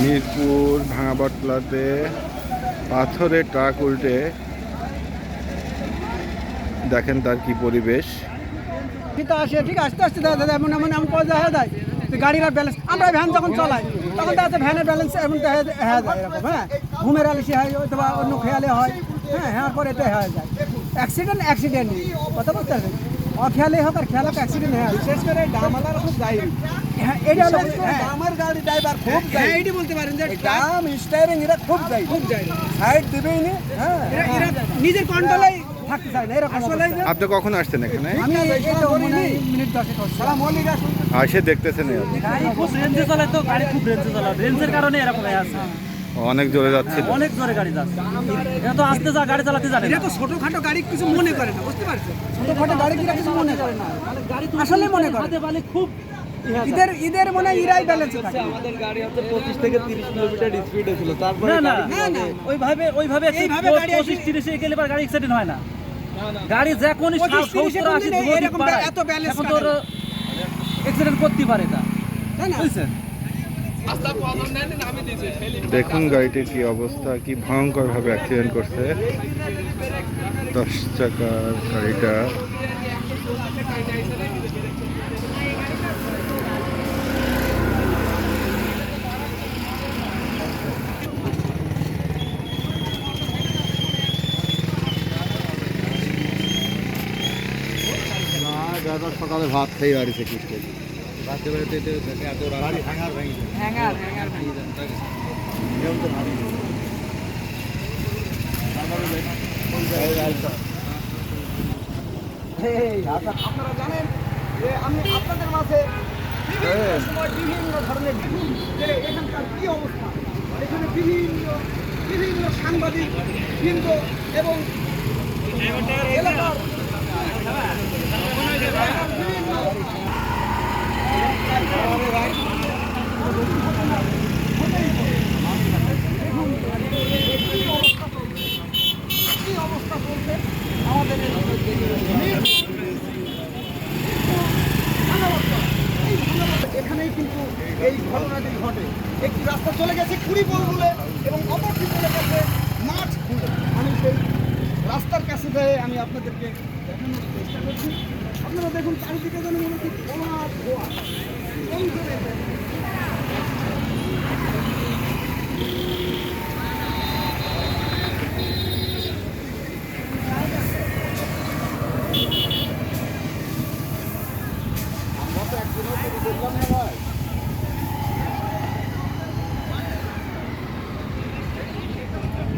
মিরপুর ভাঙাবটলাতে পাথরের ট্রাক উল্টে। দেখেন তার কি পরিবেশ। ঠিক আসে ঠিক আস্তে আস্তে দেখা যায় এমন এমন এমন পর্যায়ে হয়ে যায়। গাড়ির ব্যালেন্স আমরা ভ্যান যখন চলাই, তখন দেখা ভ্যানের ব্যালেন্স এমন হয়ে যায় এরকম হ্যাঁ? ঘুমের আলিসি হয়, অথবা অন্য খেয়ালে হয় হ্যাঁ হ্যাঁ পরে এটা হয়ে যায়। অ্যাক্সিডেন্ট অ্যাক্সিডেন্ট কথা পারছেন? অখেয়ালে হোক আর খেয়ালে অ্যাক্সিডেন্ট হয়ে। বিশেষ করে ডামালার খুব দায়ী। হ্যাঁ এটা হ্যাঁ, আমার গাড়ি ড্রাইভার খুব হ্যাঁ এইটি বলতে পারেন যে দাম স্টারিং এরা খুব যায় খুব যায় সাইড দিবেই না হ্যাঁ। এরা নিজের কন্ট্রোলেই থাকতে চায় না এরকম আসলে আপনি কখন আসছেন এখানে? আমি এই তো মনে মিনিট হচ্ছে। সালাম আলাইকুম। আসে দেখতেছেন গাড়ি খুব রেঞ্জে চলে তো গাড়ি খুব রেঞ্জে চলে রেঞ্জের কারণে এরকম হয়ে আছে। অনেক জোরে যাচ্ছিল। অনেক জোরে গাড়ি যাচ্ছে। এটা তো আস্তে যা গাড়ি চালাতে জানে না। তো ছোটখাটো গাড়ি কিছু মনে করে না বুঝতে পারছেন ছোটখাটো গাড়ি কিনা কিছু মনে করে না। গাড়ি আসলে মনে করে। হাতে পালে খুব ঈদের ঈদের মনে হয় ইরাই ব্যালেন্সে থাকে। আমাদের গাড়ি হচ্ছে পঁচিশ থেকে তিরিশ কিলোমিটার স্পিডে ছিল। তারপরে না না। ওইভাবে ওইভাবে এইভাবে গাড়ি আসি- পঁচিশ তিরিশে গেলে পর গাড়ি অ্যাক্সিডেন্ট হয় না। গাড়ি যে কোন পঁচিশ, তিরিশে সত্তর আশি কোনদিন এরকম এত এখন কাটে অ্যাক্সিডেন্ট করতে পারে না তাই না। বুঝছেন? দেখুন গাড়িটির কি অবস্থা, কি ভয়ঙ্কর ভাবে অ্যাক্সিডেন্ট করছে। দশ চাকার গাড়িটা। সকালে ভাত খেয়ে বাড়িতে কিনতে আপনারা জানেন যে আমি আপনাদের মাঝে বিভিন্ন ধরনের এখানকার কি অবস্থা এখানে বিভিন্ন বিভিন্ন সাংবাদিক বৃন্দ এবং এলাকার কি অবস্থা চলছে আমাদের এই এই ভাঙাবাদ, এখানেই কিন্তু এই ঘটনাটি ঘটে। একটি রাস্তা চলে গেছে কুড়ি বলে এবং অপরটি চলে গেছে মাঠ খুলে। আমি রাস্তার কাছে যেয়ে আমি আপনাদেরকে দেখানোর চেষ্টা করছি। আপনারা দেখুন চারিদিকে যেন মনে হচ্ছে